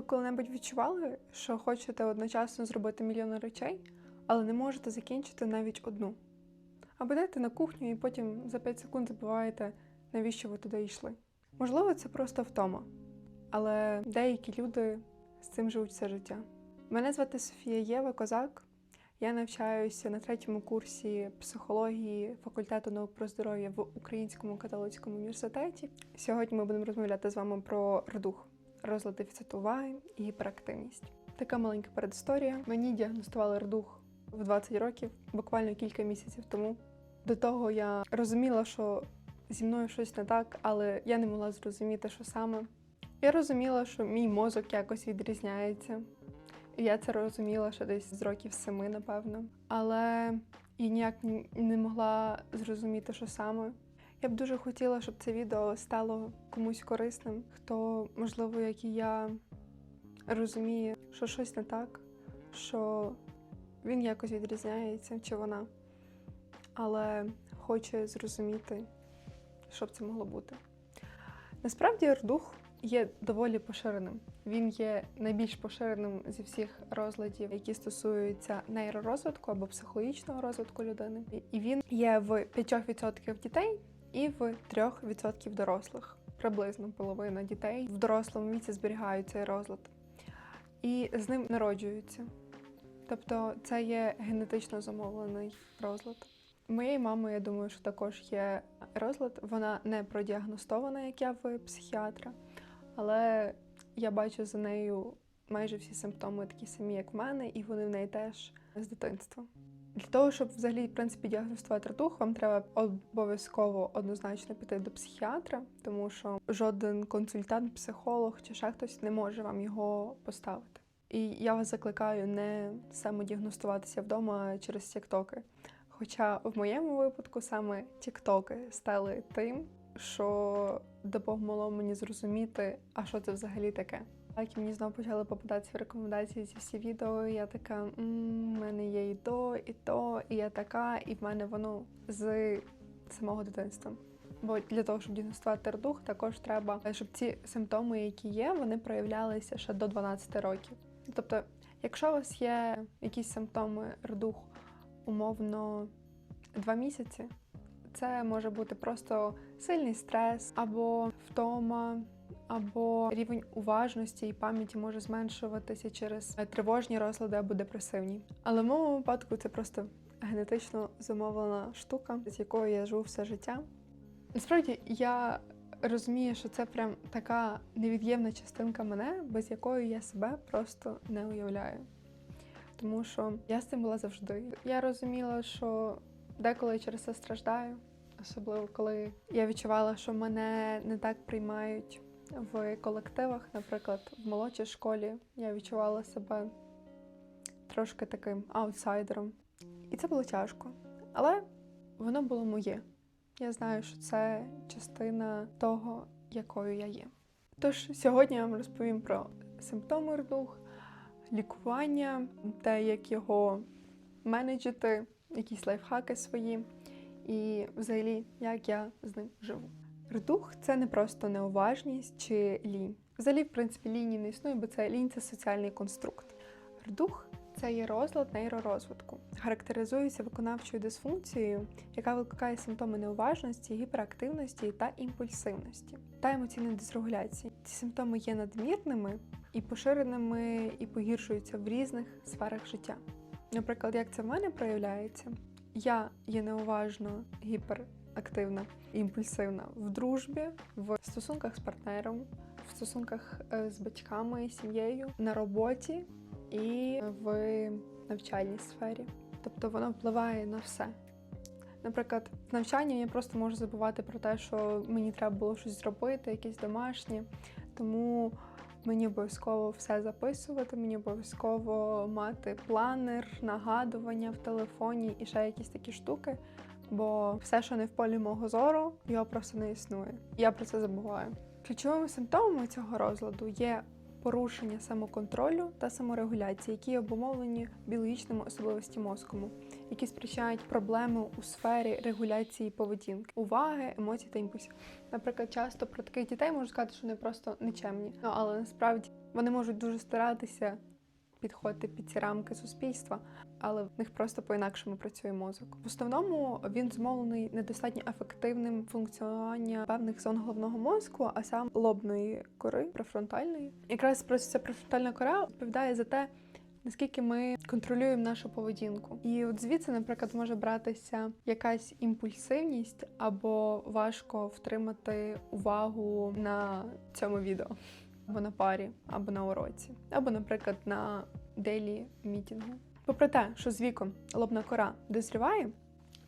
Ви коли-небудь відчували, що хочете одночасно зробити мільйони речей, але не можете закінчити навіть одну? Або йдете на кухню і потім за 5 секунд забуваєте, навіщо ви туди йшли. Можливо, це просто втома, але деякі люди з цим живуть все життя. Мене звати Софія Єва Козак. Я навчаюся на третьому курсі психології факультету наук про здоров'я в Українському католицькому університеті. Сьогодні ми будемо розмовляти з вами про редух, розлад дефіциту уваги і гіперактивність. Така маленька передісторія. Мені діагностували редух в 20 років, буквально кілька місяців тому. До того я розуміла, що зі мною щось не так, але я не могла зрозуміти, що саме. Я розуміла, що мій мозок якось відрізняється. І я це розуміла ще десь з років семи, напевно. Але я ніяк не могла зрозуміти, що саме. Я б дуже хотіла, щоб це відео стало комусь корисним, хто, можливо, як і я, розуміє, що щось не так, що він якось відрізняється чи вона, але хоче зрозуміти, що б це могло бути. Насправді, рдух є доволі поширеним. Він є найбільш поширеним зі всіх розладів, які стосуються нейророзвитку або психологічного розвитку людини. І він є в 5% дітей і в 3% дорослих. Приблизно половина дітей в дорослому віці зберігають цей розлад. І з ним народжуються. Тобто це є генетично замовлений розлад. Моєї мами, я думаю, що також є розлад. Вона не продіагностована, як я в психіатра, але я бачу за нею майже всі симптоми такі самі, як в мене, і вони в неї теж з дитинства. Для того, щоб взагалі в принципі діагностувати ратух, вам треба обов'язково однозначно піти до психіатра, тому що жоден консультант, психолог чи ще хтось не може вам його поставити. І я вас закликаю не самодіагностуватися вдома через тіктоки. Хоча в моєму випадку саме тіктоки стали тим, що допомогло мені зрозуміти, а що це взагалі таке. Так, і мені знову почали попадатися в рекомендації ці всі відео. Я така, «М, в мене є і то, і то, і я така, і в мене воно з самого дитинства. Бо для того, щоб діагностувати редух, також треба, щоб ці симптоми, які є, вони проявлялися ще до 12 років. Тобто, якщо у вас є якісь симптоми редуху, умовно два місяці, це може бути просто сильний стрес або втома, або рівень уважності і пам'яті може зменшуватися через тривожні розлади або депресивні. Але в моєму випадку це просто генетично замовлена штука, з якою я живу все життя. Насправді я розумію, що це прям така невід'ємна частинка мене, без якої я себе просто не уявляю. Тому що я з цим була завжди. Я розуміла, що деколи через це страждаю, особливо коли я відчувала, що мене не так приймають в колективах. Наприклад, в молодшій школі я відчувала себе трошки таким аутсайдером. І це було тяжко. Але воно було моє. Я знаю, що це частина того, якою я є. Тож сьогодні я вам розповім про симптоми рдух, лікування, те, як його менеджити, якісь лайфхаки свої, і взагалі, як я з ним живу. Рдух це не просто неуважність чи лінь. Взагалі, в принципі, лінії не існує, бо це лінь це соціальний конструкт. Рдух це є розлад нейророзвитку. Характеризується виконавчою дисфункцією, яка викликає симптоми неуважності, гіперактивності та імпульсивності та емоційної дисрегуляції. Ці симптоми є надмірними і поширеними, і погіршуються в різних сферах життя. Наприклад, як це в мене проявляється, я є неуважно гіперактивна і імпульсивна в дружбі, в стосунках з партнером, в стосунках е, з батьками сім'єю, на роботі і в навчальній сфері. Тобто воно впливає на все. Наприклад, в навчанні я просто можу забувати про те, що мені треба було щось зробити, якесь домашнє. Тому мені обов'язково все записувати, мені обов'язково мати планер, нагадування в телефоні і ще якісь такі штуки. Бо все, що не в полі мого зору, його просто не існує. Я про це забуваю. Ключовими симптомами цього розладу є порушення самоконтролю та саморегуляції, які обумовлені біологічними особливостями мозку, які спричиняють проблеми у сфері регуляції поведінки, уваги, емоцій та імпульсів. Наприклад, часто про таких дітей можу сказати, що вони просто нечемні. Ну але насправді Вони можуть дуже старатися підходити під ці рамки суспільства, але в них просто по-інакшому працює мозок. В основному він зумовлений недостатньо ефективним функціонуванням певних зон головного мозку, а сам лобної кори префронтальної. Якраз просто ця префронтальна кора відповідає за те, наскільки ми контролюємо нашу поведінку. І от звідси, наприклад, може братися якась імпульсивність або важко втримати увагу на цьому відео, або на парі, або на уроці, або, наприклад, на дейлі мітінгу. Попри те, що з віком лобна кора дозріває,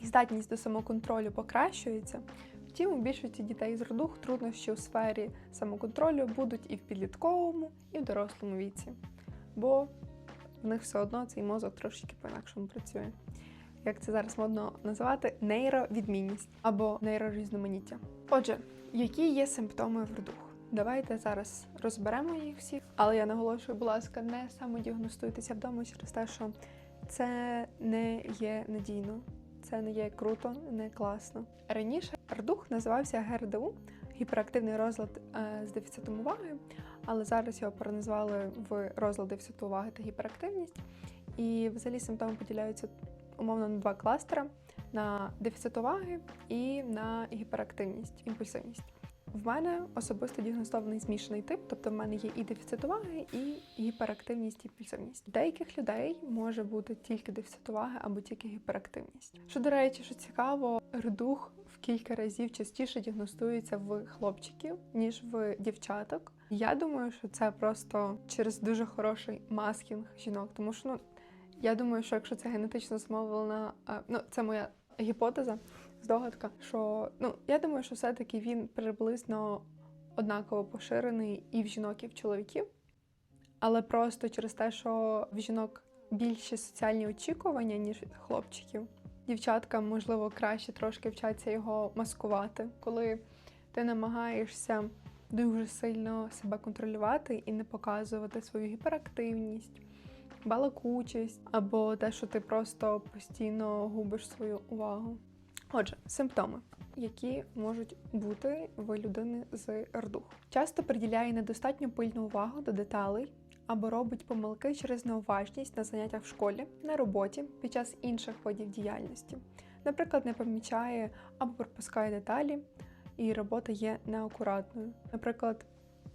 і здатність до самоконтролю покращується. Втім, у більшості дітей з родух труднощі у сфері самоконтролю будуть і в підлітковому, і в дорослому віці, бо в них все одно цей мозок трошки по-інакшому працює. Як це зараз модно називати, нейровідмінність або нейрорізноманіття. Отже, які є симптоми вродух? Давайте зараз розберемо їх всіх, але я наголошую, будь ласка, не самодіагностуйтеся вдома через те, що це не є надійно, це не є круто, не класно. Раніше рдух називався ГРДУ, гіперактивний розлад е, з дефіцитом уваги, але зараз його переназвали в розлад дефіциту уваги та гіперактивність. І взагалі симптоми поділяються умовно на два кластера: на дефіцит уваги і на гіперактивність, імпульсивність. В мене особисто діагностований змішаний тип, тобто в мене є і дефіцит уваги, і гіперактивність, і імпульсивність. У деяких людей може бути тільки дефіцит уваги або тільки гіперактивність. Що до речі, що цікаво, рдух в кілька разів частіше діагностується в хлопчиків ніж в дівчаток. Я думаю, що це просто через дуже хороший маскінг жінок, тому що ну я думаю, що якщо це генетично змовлена, ну це моя гіпотеза здогадка, що ну я думаю, що все-таки він приблизно однаково поширений і в жінок, і в чоловіків, але просто через те, що в жінок більші соціальні очікування, ніж від хлопчиків. Дівчаткам, можливо, краще трошки вчаться його маскувати, коли ти намагаєшся дуже сильно себе контролювати і не показувати свою гіперактивність, балакучість або те, що ти просто постійно губиш свою увагу. Отже, симптоми, які можуть бути в людини з рдух. Часто приділяє недостатньо пильну увагу до деталей або робить помилки через неуважність на заняттях в школі, на роботі під час інших видів діяльності. Наприклад, не помічає або пропускає деталі, і робота є неакуратною. Наприклад,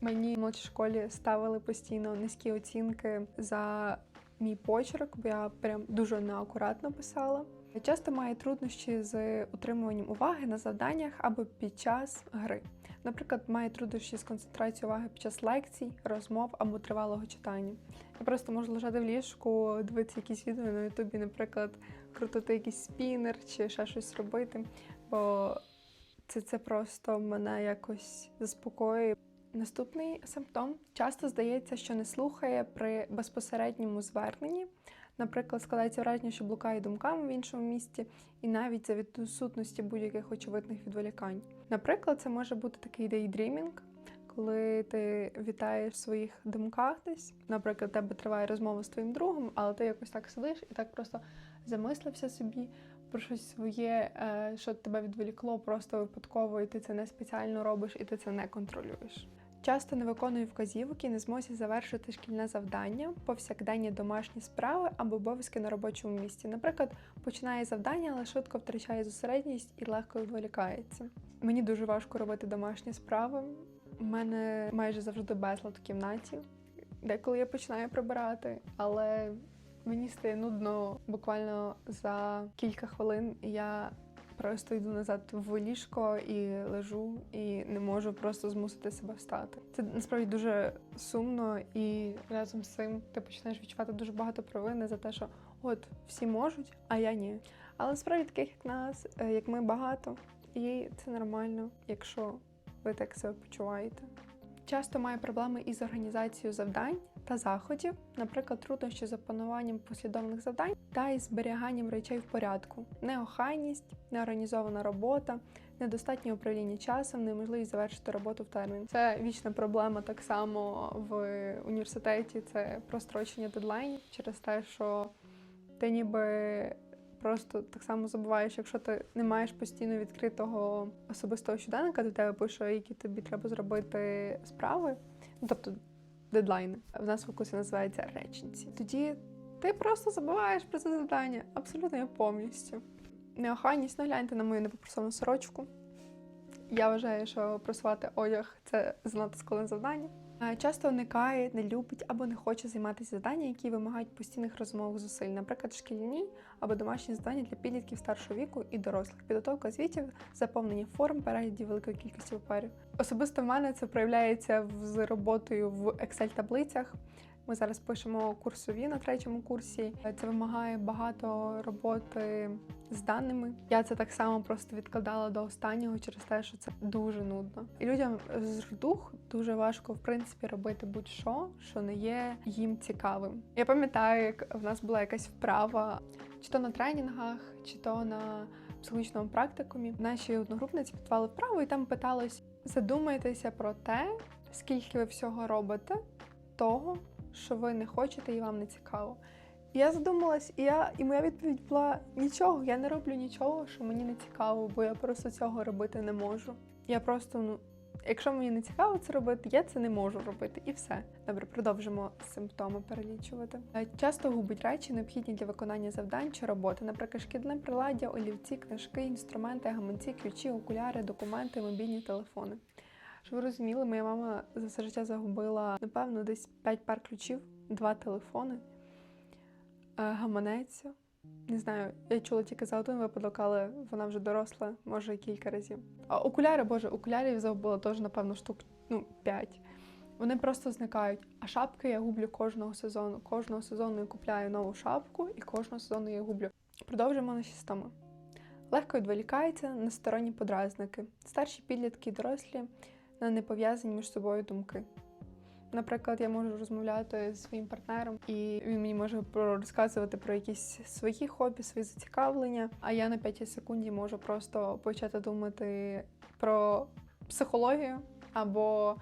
мені в молодшій школі ставили постійно низькі оцінки за мій почерк, бо я прям дуже неакуратно писала. Часто має труднощі з утримуванням уваги на завданнях або під час гри. Наприклад, має труднощі з концентрацією уваги під час лекцій, розмов або тривалого читання. Я просто можу лежати в ліжку, дивитися якісь відео на Ютубі, наприклад, крутити якийсь спінер чи ще щось робити, бо це, це просто мене якось заспокоює. Наступний симптом часто здається, що не слухає при безпосередньому зверненні. Наприклад, складається враження, що блукає думками в іншому місці, і навіть за відсутності будь-яких очевидних відволікань. Наприклад, це може бути такий дейдрімінг, коли ти вітаєш в своїх думках десь. Наприклад, у тебе триває розмова з твоїм другом, але ти якось так сидиш і так просто замислився собі про щось своє, е, що тебе відволікло просто випадково, і ти це не спеціально робиш, і ти це не контролюєш. Часто не виконує вказівки, не змозі завершити шкільне завдання, повсякденні домашні справи або обов'язки на робочому місці. Наприклад, починає завдання, але швидко втрачає зосередність і легко відволікається. Мені дуже важко робити домашні справи. У мене майже завжди безлад в кімнаті. Деколи я починаю прибирати, але мені стає нудно буквально за кілька хвилин. Я Просто йду назад в ліжко і лежу, і не можу просто змусити себе встати. Це насправді дуже сумно, і разом з цим ти починаєш відчувати дуже багато провини за те, що от всі можуть, а я ні. Але насправді таких як нас, е, як ми багато, і це нормально, якщо ви так себе почуваєте. Часто має проблеми із організацією завдань та заходів, наприклад, труднощі з опануванням послідовних завдань та із зберіганням речей в порядку, неохайність, неорганізована робота, недостатнє управління часом, неможливість завершити роботу в термін. Це вічна проблема так само в університеті. Це прострочення дедлайнів через те, що ти ніби. Просто так само забуваєш, якщо ти не маєш постійно відкритого особистого щоденника, до тебе пише, які тобі треба зробити справи. Ну, тобто дедлайни. В нас в курсі називається речниці. Тоді ти просто забуваєш про це завдання. Абсолютно я повністю. Неохайність, ну гляньте на мою непопросовану сорочку. Я вважаю, що просувати одяг це занадто складне завдання. Е, Часто уникає, не любить або не хоче займатися завдання, які вимагають постійних розмов зусиль, наприклад, шкільні або домашні завдання для підлітків старшого віку і дорослих, підготовка звітів, заповнення форм, переглядів великої кількості паперів. Особисто в мене це проявляється з роботою в Excel-таблицях. Ми зараз пишемо курсові на третьому курсі. Це вимагає багато роботи з даними. Я це так само просто відкладала до останнього через те, що це дуже нудно. І людям з дух дуже важко в принципі робити будь-що, що не є їм цікавим. Я пам'ятаю, як в нас була якась вправа, чи то на тренінгах, чи то на психологічному практикумі. Наші одногрупниці підвали вправо і там питалось: задумайтеся про те, скільки ви всього робите, того, що ви не хочете і вам не цікаво. І я задумалась, і я і моя відповідь була: нічого, я не роблю нічого, що мені не цікаво, бо я просто цього робити не можу. Я просто, ну, якщо мені не цікаво це робити, я це не можу робити, і все. Добре, продовжимо симптоми перелічувати. Е, Часто губить речі, необхідні для виконання завдань чи роботи, наприклад, шкідне приладдя, олівці, книжки, інструменти, гаманці, ключі, окуляри, документи, мобільні телефони. Щоб ви розуміли, моя мама за все життя загубила, напевно, десь 5 пар ключів, два телефони, е, гаманець. Не знаю, я чула тільки за один випадок, але вона вже доросла, може, кілька разів. А окуляри, боже, окулярів загубила теж, напевно, штук ну, 5. Вони просто зникають. А шапки я гублю кожного сезону. Кожного сезону я купляю нову шапку і кожного сезону я гублю. Продовжимо наші стоми. Легко відволікається на сторонні подразники. Старші підлітки і дорослі на непов'язані між собою думки. Наприклад, я можу розмовляти зі своїм партнером, і він мені може розказувати про якісь свої хобі, свої зацікавлення. А я на 5 секунді можу просто почати думати про психологію або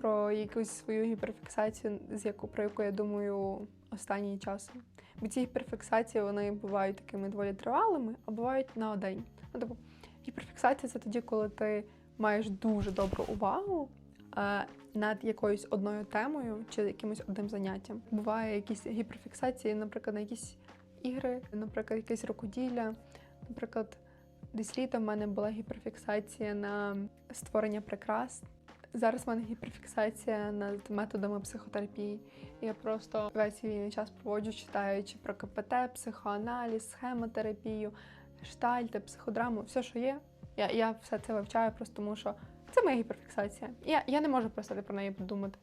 про якусь свою гіперфіксацію, з яку про яку я думаю останнім часом. Бо ці гіперфіксації вони бувають такими доволі тривалими, а бувають на день. Ну, тобто, гіперфіксація це тоді, коли ти маєш дуже добру увагу е, над якоюсь одною темою чи якимось одним заняттям. Буває якісь гіперфіксації, наприклад, на якісь ігри, наприклад, якесь рукоділля. Наприклад, десь літом в мене була гіперфіксація на створення прикрас. Зараз в мене гіперфіксація над методами психотерапії. Я просто весь вільний час проводжу, читаючи про КПТ, психоаналіз, схемотерапію, штальти, психодраму, все, що є. Я, я все це вивчаю просто тому, що це моя гіперфіксація. Я, я не можу перестати про неї подумати.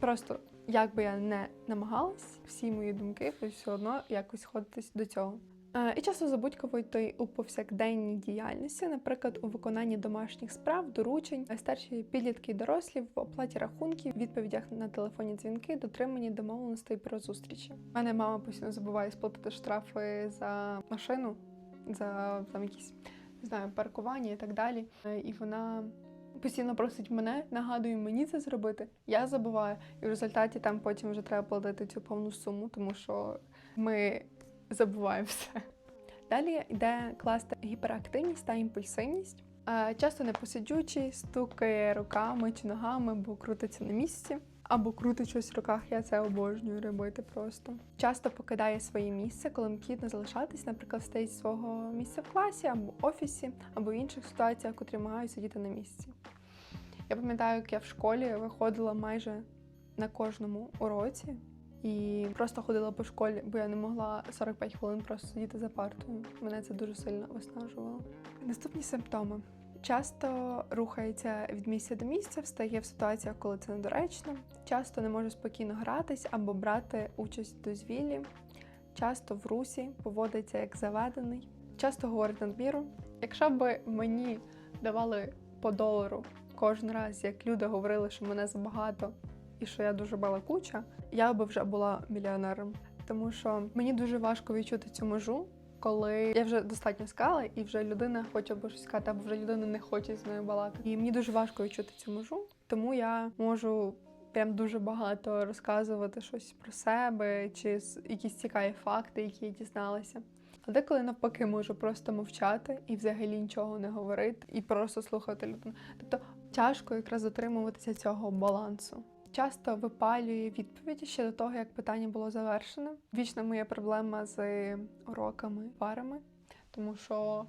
Просто як би я не намагалась, всі мої думки все одно якось сходитись до цього. Е, І часто забудьковують й у повсякденній діяльності, наприклад, у виконанні домашніх справ, доручень, а старші підлітки і дорослі в оплаті рахунків, відповідях на телефонні дзвінки, дотриманні домовленостей про зустрічі. У мене мама постійно забуває сплатити штрафи за машину, за там якісь не знаю, паркування і так далі. Е, І вона постійно просить мене, нагадує мені це зробити. Я забуваю, і в результаті там потім вже треба платити цю повну суму, тому що ми забуваємо все. Далі йде класти гіперактивність та імпульсивність. Е, Часто непосидючий, стукає руками чи ногами, бо крутиться на місці, або крутить щось в руках. Я це обожнюю робити просто. Часто покидає своє місце, коли необхідно залишатись, наприклад, стоїть свого місця в класі або офісі, або в інших ситуаціях, котрі вимагають сидіти на місці. Я пам'ятаю, як я в школі виходила майже на кожному уроці і просто ходила по школі, бо я не могла 45 хвилин просто сидіти за партою. Мене це дуже сильно виснажувало. Наступні симптоми. Часто рухається від місця до місця, встає в ситуаціях, коли це недоречно. Часто не може спокійно гратись або брати участь в дозвіллі. Часто в русі поводиться як заведений. Часто говорить надміру. Якщо б мені давали по долару кожен раз, як люди говорили, що мене забагато і що я дуже балакуча, я би вже була мільйонером. Тому що мені дуже важко відчути цю межу, коли я вже достатньо скала, і вже людина хоче або щось сказати, або вже людина не хоче з мною балакати. І мені дуже важко відчути цю межу, тому я можу прям дуже багато розказувати щось про себе чи якісь цікаві факти, які я дізналася. А деколи навпаки можу просто мовчати і взагалі нічого не говорити, і просто слухати людину. Тобто тяжко якраз дотримуватися цього балансу. Часто випалює відповіді ще до того, як питання було завершене. Вічна моя проблема з уроками, парами, тому що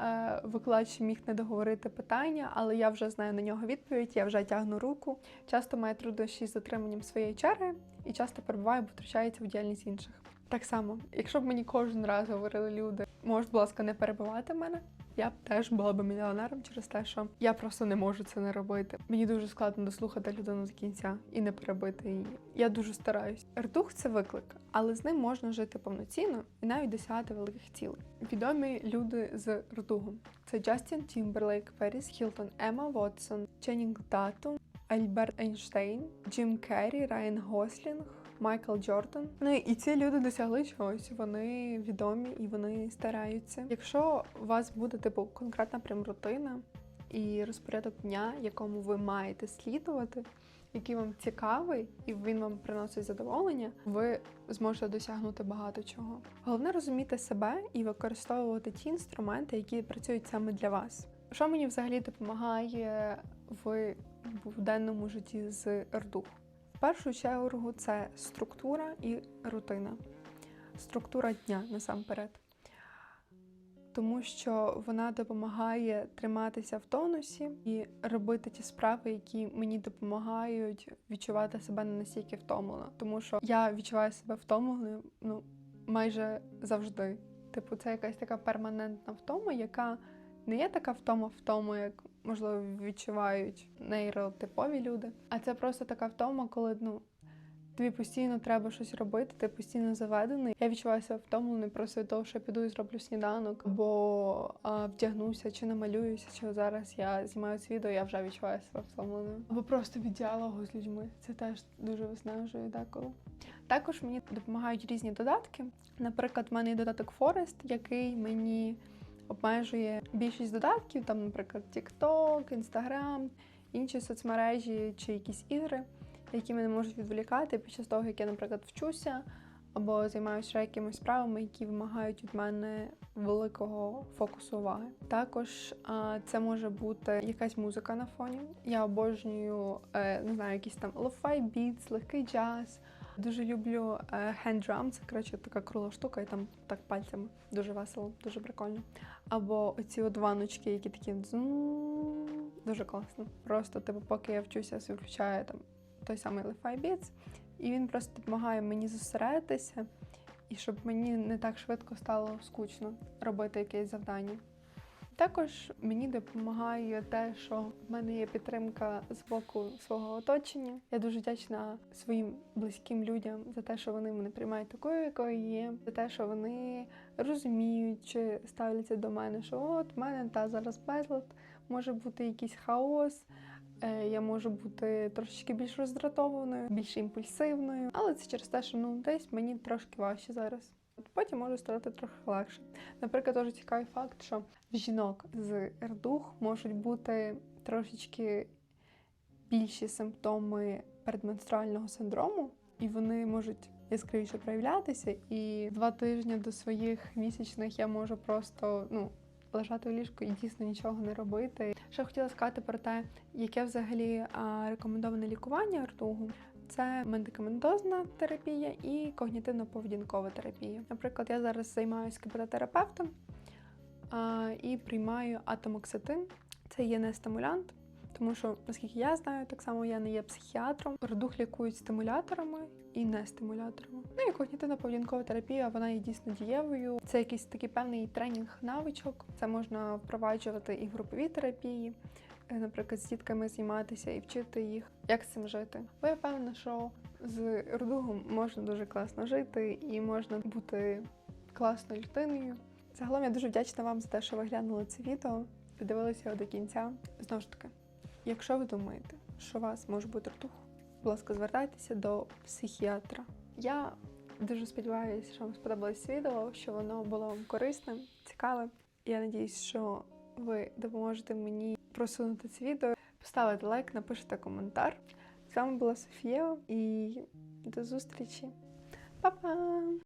е, викладач міг не договорити питання, але я вже знаю на нього відповідь, я вже тягну руку. Часто маю труднощі з затриманням своєї черги і часто перебуваю, бо втручається в діяльність інших. Так само, якщо б мені кожен раз говорили люди, можуть, будь ласка, не перебивати мене. Я б теж була б мільйонером через те, що я просто не можу це не робити. Мені дуже складно дослухати людину до кінця і не перебити її. Я дуже стараюсь. Ртух це виклик, але з ним можна жити повноцінно і навіть досягати великих цілей. Відомі люди з ртугом це Джастін Тімберлейк, Періс Хілтон, Ема Вотсон, Ченнінг Татум, Альберт Ейнштейн, Джим Керрі, Райан Гослінг. Майкл Джордан. Ну і ці люди досягли чогось. Вони відомі і вони стараються. Якщо у вас буде типу конкретна прям рутина і розпорядок дня, якому ви маєте слідувати, який вам цікавий, і він вам приносить задоволення, ви зможете досягнути багато чого. Головне розуміти себе і використовувати ті інструменти, які працюють саме для вас. Що мені взагалі допомагає в буденному житті з РДУ? Першу чергу це структура і рутина. Структура дня насамперед. Тому що вона допомагає триматися в тонусі і робити ті справи, які мені допомагають відчувати себе не настільки втомлено. Тому що я відчуваю себе втомленою ну, майже завжди. Типу, це якась така перманентна втома, яка не є така втома втома, як можливо відчувають нейротипові люди. А це просто така втома, коли ну. Тобі постійно треба щось робити, ти постійно заведений. Я відчуваю себе втомлений просто від того, що я піду і зроблю сніданок, або а, вдягнуся чи намалююся, чи зараз я знімаю це відео, я вже відчуваю себе втомленою. Або просто від діалогу з людьми. Це теж дуже виснажує деколи. Також мені допомагають різні додатки. Наприклад, в мене є додаток Forest, який мені обмежує більшість додатків, там, наприклад, TikTok, Instagram, інші соцмережі чи якісь ігри, які мене можуть відволікати під час того, як я, наприклад, вчуся або займаюся якимись справами, які вимагають від мене великого фокусу уваги. Також це може бути якась музика на фоні. Я обожнюю е, не знаю, якісь там beats, легкий джаз. Дуже люблю drum, це коротше така кругла штука, і там так пальцями дуже весело, дуже прикольно. Або оці от ваночки, які такі дуже класно. Просто типу, поки я вчуся, я включаю там той самий Li-Fi Beats, і він просто допомагає мені зосередитися, і щоб мені не так швидко стало скучно робити якесь завдання. Також мені допомагає те, що в мене є підтримка з боку свого оточення. Я дуже вдячна своїм близьким людям за те, що вони мене приймають такою, якою є, за те, що вони розуміють чи ставляться до мене, що от в мене та зараз безлад, може бути якийсь хаос. е, Я можу бути трошечки більш роздратованою, більш імпульсивною, але це через те, що ну десь мені трошки важче зараз. Потім може стати трохи легше. Наприклад, дуже цікавий факт, що жінок з РДУХ можуть бути трошечки більші симптоми передменструального синдрому, і вони можуть яскравіше проявлятися. І два тижні до своїх місячних я можу просто ну. Лежати в ліжку і дійсно нічого не робити. Ще хотіла сказати про те, яке взагалі рекомендоване лікування ртугу. Це медикаментозна терапія і когнітивно-поведінкова терапія. Наприклад, я зараз займаюся кібертерапевтом і приймаю атомоксетин. Це є не стимулянт, тому що, наскільки я знаю, так само я не є психіатром. Рдух лікують стимуляторами і не стимуляторами. Ну і когнітивно-поведінкова терапія, вона є дійсно дієвою. Це якийсь такий певний тренінг навичок. Це можна впроваджувати і в груповій терапії наприклад, з дітками займатися і вчити їх, як з цим жити. Бо я впевнена, що з рдугом можна дуже класно жити і можна бути класною людиною. Загалом я дуже вдячна вам за те, що ви глянули це відео, додивилися його до кінця. Знову ж таки, якщо ви думаєте, що у вас може бути ртух, будь ласка, звертайтеся до психіатра. Я дуже сподіваюся, що вам сподобалось відео, що воно було вам корисним, цікавим. Я надіюсь, що ви допоможете мені просунути це відео, поставити лайк, напишете коментар. З вами була Софія і до зустрічі. Па-па!